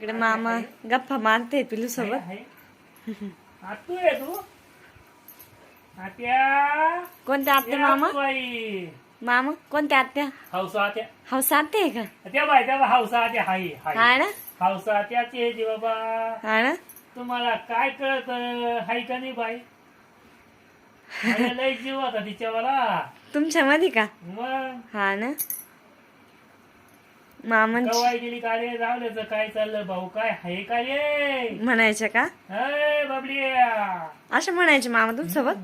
इकडे मामा गप्पा मारते पिलू सोबत. कोणत्या आत्या. मामा. मामा कोणत्या आत्या? हौसा आत्या. हौसा आत्या आहे का? त्या बाय त्या हौसा आत्या हाय हाय. हा ना? हौसा आत्याची आहे ती बाबा. हा ना? तुम्हाला काय कळत हाय का नाही बाई? लय जीव होता तिच्यावाला. तुमच्या मध्ये का? मग? हा ना? मामांची. कवाय गेली का रे? जावल्याचं काय चाललं भाऊ? काय हाय का रे? म्हणायच्या का? बाबली असं म्हणायचे मामा तुमच्यासोबत?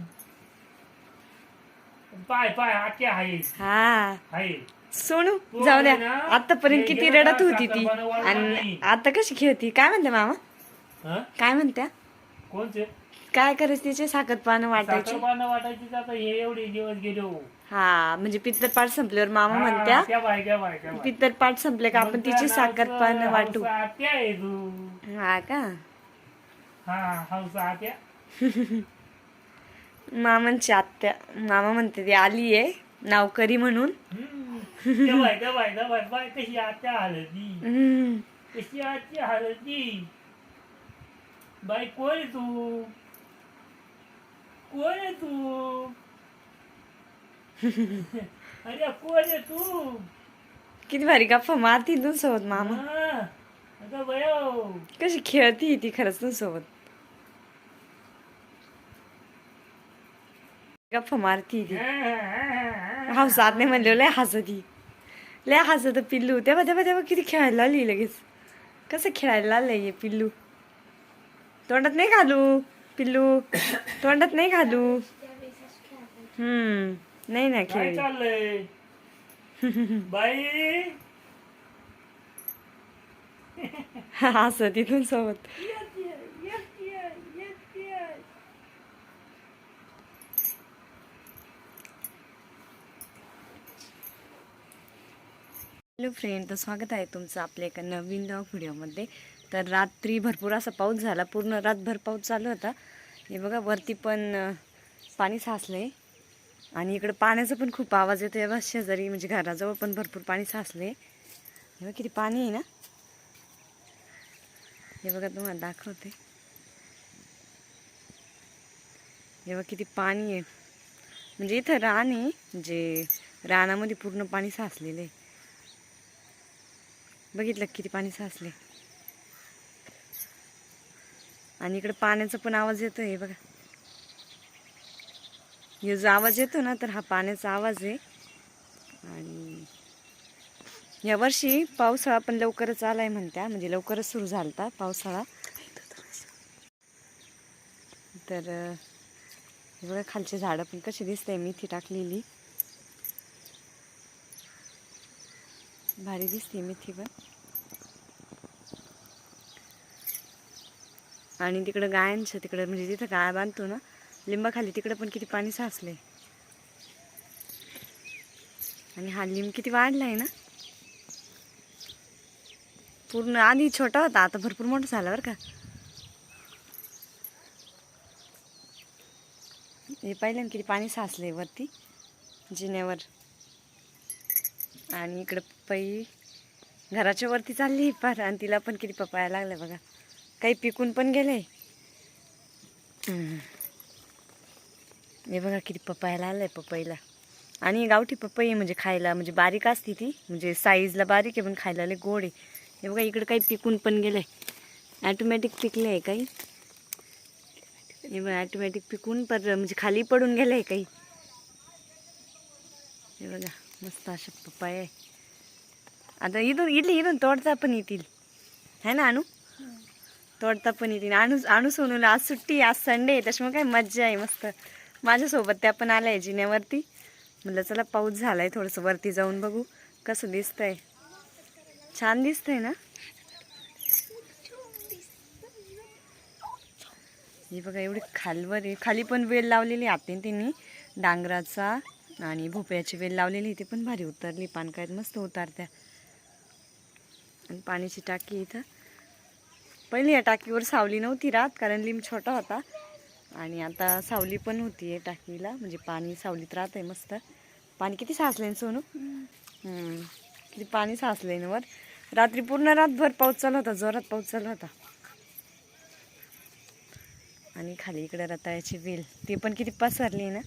पाय पाय हाय. हा. हाय. सोनू तू जाऊ द्या. ना, आतापर्यंत हे किती रडत होती ती. साखर बनवायला आणि नाही. आता कशी खेळती? काय म्हणते मामा? हं? काय म्हणत्या? कोणचे? काय करायचं तिचे? साखर पानं वाटायची. साखरपानं वाटायची तर आता हे एवढे दिवस गेले हो. हा म्हणजे पित्तर पाठ संपल्यावर मामा म्हणत्या त्या बाय त्या बाय त्या बाय. पित्तर पाठ संपले का आपण तिची साखर पानं वाटू. हौसा आत्या आहे तू. हा का? हा हौसा आत्या. मामांची आत्या. मामा म्हणते ती आली आहे नावकरी म्हणून. हम्म. त्या बाय त्या बाय त्या बाय बाय कशी आत्या हलती. हम्म. कशी आत्या हलती. बाई कोण आहे तू? कोण आहे तू? अरे कोण आहे तू? किती भारी गप्पा मारती तुझ्यासोबत मामा. हा, अगं कशी खेळती ती खरंच तुझ्यासोबत गप्पा मारती ती. हसत नाही म्हणले लय हसती. लय हसत पिल्लू. तेव्हा तेव्हा तेव्हा किती खेळायला लागली लगेच. कसं खेळायला लागलंय हे पिल्लू? तोंडात नाही घालू पिल्लू. तोंडात नाही घालू. हम्म. नाही ना काय खेळ. चाललंय? बाई. हसत तिथून सोबत. येते, येते, येते. हॅलो फ्रेंड तर स्वागत आहे तुमचं आपल्या एका नवीन लॉग व्हिडिओमध्ये. तर रात्री भरपूर असा पाऊस झाला. पूर्ण रातभर पाऊस चालू होता. हे बघा वरती पण अं, पाणी साचलं आहे आणि इकडं पाण्याचा पण खूप आवाज येतो आहे बघा शेजारी म्हणजे घराजवळ पण भरपूर पाणी साचलं आहे हे किती पाणी आहे ना? हे बघा तुम्हाला दाखवते. हे बघा किती पाणी आहे. म्हणजे इथं रान आहे म्हणजे रानामध्ये पूर्ण पाणी साचलेलं आहे बघितलं किती पाणी साचले आणि इकडं पाण्याचा पण आवाज येतो आहे बघा. हे जो आवाज येतो ना तर हा पाण्याचा आवाज आहे. आणि यावर्षी पावसाळा पण लवकरच आलाय म्हणत्या म्हणजे लवकरच सुरू झालता पावसाळा. तर एवढं बघा खालचे झाडं पण कशी दिसतंय मेथी टाकलेली. भारी दिसते मेथी पण. आणि तिकडं गायांचं तिकडं म्हणजे तिथं गाय बांधतो ना लिंबाखाली तिकडं पण किती पाणी साचलंय. आणि हा लिंब किती वाढलाय आहे ना. पूर्ण आधी छोटा होता आता भरपूर मोठा झाला बरं का. हे पाहिलं ना किती पाणी साचलंय वरती जिन्यावर. आणि इकडं पपई घराच्या वरती चालली पार आणि तिला पण किती पपाया लागल्या बघा. काही पिकून पण गेले हे बघा किती पपायला आलाय पपईला आणि गावठी पपई आहे म्हणजे खायला म्हणजे बारीक असते ती. म्हणजे साईजला बारीक आहे पण खायला लय गोड आहे. हे बघा इकडं काही पिकून पण गेलंय. ॲटोमॅटिक पिकले आहे काही. हे बघा ॲटोमॅटिक पिकून पर म्हणजे खाली पडून गेलं आहे काही. हे बघा मस्त अशा पपाय आहे. आता इथून इथले इथून तोडता पण येतील. है ना अनु? तोडता पण येतील. अनु अनु सोनूला आज सुट्टी आहे, आज संडे आहे त्याच्यामुळे काय मज्जा आहे मस्त. माझ्यासोबत त्या पण आल्या आहे जिन्यावरती म्हटलं चला पाऊस झालाय थोडंसं वरती जाऊन बघू. कसं दिसतंय? छान दिसतंय ना? ही बघा एवढी खालवर आहे. खाली पण वेल लावलेली आते तिने. डांगराचा आणि भोपळ्याची वेल लावलेली ती पण भारी उतरली. पानकायत मस्त उतारत्या. आणि पाण्याची टाकी इथं. पहिली या टाकीवर सावली नव्हती रात कारण लिंब छोटा होता. आणि आता सावली पण होती आहे टाकीला म्हणजे पाणी सावलीत राहत आहे मस्त. पाणी किती साचलंय ना सोनू? हम्म. किती पाणी साचलंय ना वर. रात्री पूर्ण रातभर पाऊस चालू होता जोरात पाऊस चालू होता. आणि खाली इकडे रताळ्याची वेल ती पण किती पसरली ना.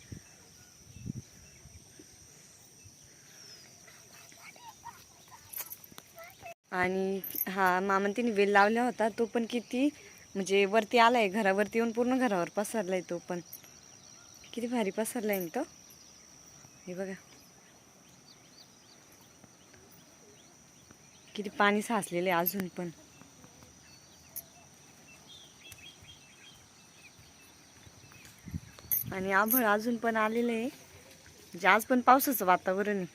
आणि हा मामंतीने वेल लावला होता तो पण किती म्हणजे वरती आलाय घरावरती येऊन पूर्ण घरावर पसरलाय तो पण. किती भारी पसरलाय ना तो. हे बघा. किती पाणी साचलेलं आहे अजून पण. आणि आभळ अजून पण आलेलं आहे म्हणजे आज पण पावसाचं वातावरण आहे.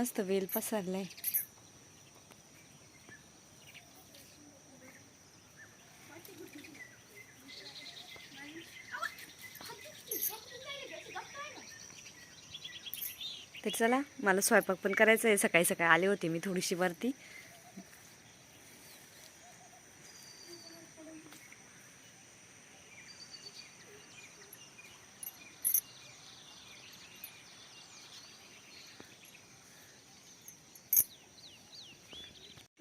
मस्त वेल पसरलाय. तर चला मला स्वयंपाक पण करायचा आहे सकाळी सकाळी आले होते मी थोडीशी वरती.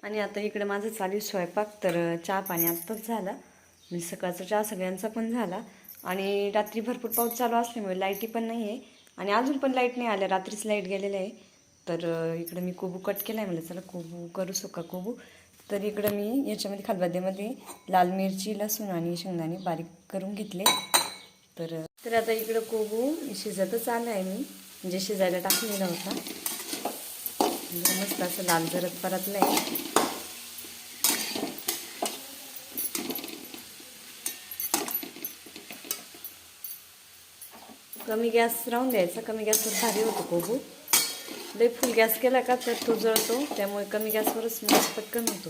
आणि आता इकडे माझं चालू आहे स्वयंपाक तर चहा पाणी आत्ताच झाला. म्हणजे सकाळचा चहा सगळ्यांचा पण झाला. आणि रात्री भरपूर पाऊस चालू असल्यामुळे लाईटी पण नाही आहे आणि अजून पण लाइट नाही आल्या रात्रीच लाइट गेलेलं आहे. तर इकडं मी कोबू कट केला आहे म्हणलं चला कोबू करू सुका कोबू. तर इकडं मी याच्यामध्ये खालबाद्यामध्ये लाल मिरची लसूण आणि शेंगदाणे बारीक करून घेतले. तर तर आता इकडं कोबू शिजतच आलं आहे मी. म्हणजे शिजायला टाकलेला होता. म्हणजे मस्त असं लाल जरत परतलं आहे कमी गॅस राहून द्यायचा. कमी गॅसवर भारी होतो कोबू. लई फुल गॅस केला का तर तो जळतो त्यामुळे कमी गॅसवरच मग पटकन होतो.